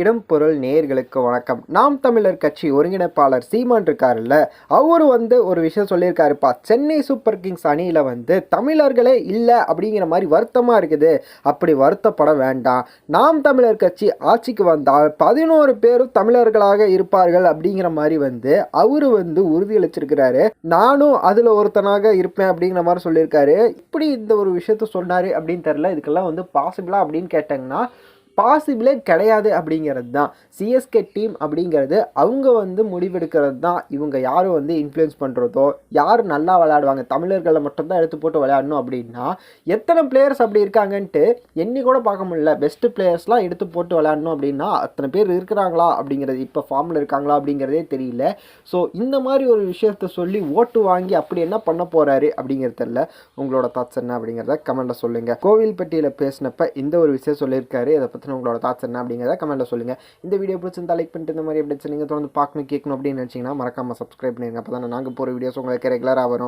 இடம் பொருள் நேயர்களுக்கு வணக்கம். நாம் தமிழர் கட்சி ஒருங்கிணைப்பாளர் சீமான் இருக்காருல்ல அவர் வந்து ஒரு விஷயம் சொல்லியிருக்காருப்பா. சென்னை சூப்பர் கிங்ஸ் அணியில் வந்து தமிழர்களே இல்லை அப்படிங்கிற மாதிரி வருத்தமாக இருக்குது. அப்படி வருத்தப்பட வேண்டாம். நாம் தமிழர் கட்சி ஆட்சிக்கு வந்தால் பதினோரு பேரும் தமிழர்களாக இருப்பார்கள் அப்படிங்கிற மாதிரி வந்து அவர் வந்து உறுதியளிச்சிருக்கிறாரு நானும் அதில் ஒருத்தனாக இருப்பேன் அப்படிங்கிற மாதிரி சொல்லியிருக்காரு. இப்படி இந்த ஒரு விஷயத்த சொன்னார் அப்படின்னு தெரில இதுக்கெல்லாம் வந்து பாசிபிளா அப்படின்னு கேட்டாங்கன்னா பாசிபிளே கிடையாது அப்படிங்கிறது தான். சிஎஸ்கே டீம் அப்படிங்கிறது அவங்க வந்து முடிவெடுக்கிறது தான். இவங்க யாரும் வந்து இன்ஃப்ளூயன்ஸ் பண்ணுறதோ யார் நல்லா விளையாடுவாங்க தமிழர்களை மட்டும்தான் எடுத்து போட்டு விளையாடணும் அப்படின்னா எத்தனை பிளேயர்ஸ் அப்படி இருக்காங்கன்ட்டு எண்ணி கூட பார்க்க முடியல. பெஸ்ட்டு பிளேயர்ஸ்லாம் எடுத்து போட்டு விளையாடணும் அப்படின்னா அத்தனை பேர் இருக்கிறாங்களா அப்படிங்கிறது இப்போ ஃபார்மில் இருக்காங்களா அப்படிங்கிறதே தெரியல. ஸோ இந்த மாதிரி ஒரு விஷயத்த சொல்லி ஓட்டு வாங்கி அப்படி என்ன பண்ண போகிறாரு அப்படிங்கிறது தெரியல. உங்களோட தாட்ஸ் என்ன அப்படிங்கிறத கமெண்ட்டில் சொல்லுங்கள் கோவில்பட்டியில் பேசினப்ப இந்த ஒரு விஷயம் சொல்லியிருக்காரு. இதை பற்றின உங்களோட தாட்ஸ் என்ன அப்படிங்கிறத கமெண்ட்டில் சொல்லுங்கள் இந்த வீடியோ பிடிச்சிருந்தா லைக் பண்ணிட்டு இந்த மாதிரி எப்படி நீங்கள் தொடர்ந்து பார்க்கணும் கேட்கணும் அப்படின்னு நினச்சிங்கன்னா மறக்காமல் சப்ஸ்கிரைப் பண்ணிடுங்க அப்போ தான் நாங்கள் போகிற வீடியோஸ் உங்களுக்கு ரெகுலராக வரும்.